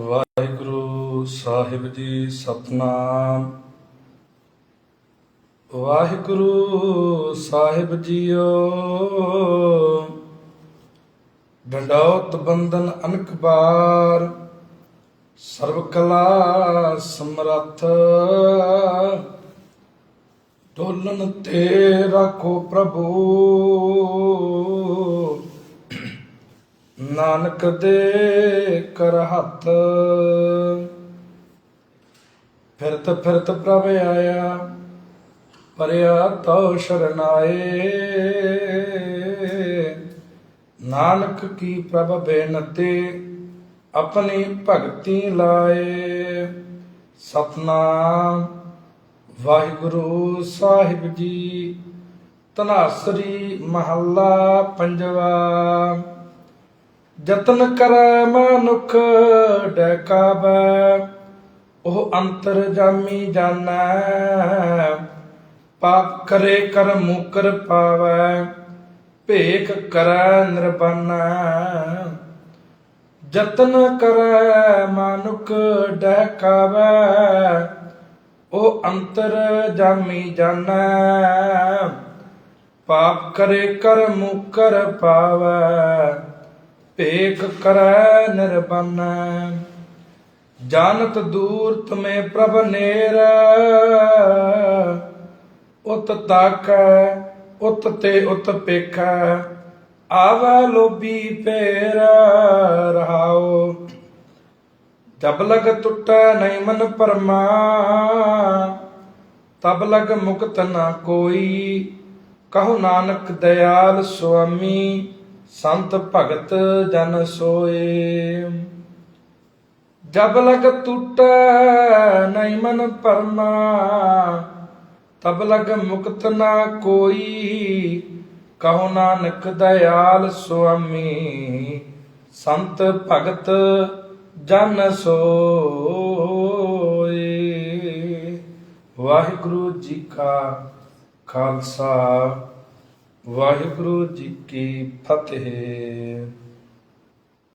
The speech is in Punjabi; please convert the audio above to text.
ਵਾਹਿਗੁਰੂ ਸਾਹਿਬ ਜੀ, ਸਤਨਾਮ। ਵਾਹਿਗੁਰੂ ਸਾਹਿਬ ਜੀਓ ਡੰਡੌਤ ਬੰਦਨ ਅਨਕ ਬਾਰ ਸਰਬ ਕਲਾ ਸਮਰੱਥ। ਢੋਲਨ ਤੇ ਰੱਖੋ ਪ੍ਰਭੂ। ਨਾਨਕ ਦੇ ਕਰ ਹੱਥ। ਫਿਰਤ ਫਿਰਤ ਪ੍ਰਭ ਆਇਆ, ਪਰਿਆ ਤਉ ਸ਼ਰਨਾਏ ਨਾਨਕ ਕੀ ਪ੍ਰਭ ਬੇਨਤੀ, ਆਪਣੀ ਭਗਤੀ ਲਾਏ। ਸਤਨਾਮ ਵਾਹਿਗੁਰੂ ਸਾਹਿਬ ਜੀ ਤਨਾਸਰੀ ਮਹੱਲਾ ਪੰਜਵਾ। ਜਤਨ ਕਰੈ ਮਨੁਖ, ਡਕਾਵੈ, ਉਹ ਅੰਤਰ ਜਾਮੀ ਜਾਣੈ ਪਾਪ ਕਰੇ ਕਰ ਮੁਕਰ ਪਾਵੈ, ਭੇਖ ਕਰੈ ਨਿਰਬੰਨੈ ਜਤਨ ਕਰੈ ਮਨੁਖ, ਡਕਾਵੈ, ਉਹ ਅੰਤਰ ਜਾਮੀ ਜਾਣੈ ਪਾਪ ਕਰੇ ਕਰ ਮੁਕਰ ਪਾਵੈ ਭੇਖ ਕਰੈ ਨਿਰਬੰਨੈ, ਜਾਣਤ ਦੂਰ ਤੁਮੇ ਪ੍ਰਭ ਨੇਰ। ਉਤ ਤਾਕੈ, ਉਤ ਤੇ ਉਤ ਪੇਖੈ, ਆਵੈ ਲੋਭੀ ਪੇਰ ਰਹਾਓ ਜਬ ਲਗ ਟੁੱਟੈ ਨਹੀਂ ਮਨ ਪਰਮਾ, ਤਬ ਲਗ ਮੁਕਤ ਨਾ ਕੋਈ। ਕਹੋ ਨਾਨਕ ਦਇਆਲ ਸੁਆਮੀ ਸੰਤ ਭਗਤ ਜਨ ਸੋਏ। ਜਬ ਲਗ ਟੁੱਟੈ ਨਹੀਂ ਮਨ ਪਰਮਾ ਤਬ ਲਗ ਮੁਕਤ ਨਾ ਕੋਈ। ਕਹੋ ਨਾਨਕ ਦਇਆਲ ਸੁਆਮੀ, ਸੰਤ ਭਗਤ ਜਨ ਸੋਏ। ਵਾਹਿਗੁਰੂ ਜੀ ਕਾ ਖਾਲਸਾ। ਵਾਹਿਗੁਰੂ ਜੀ ਕੀ ਫਤਿਹ।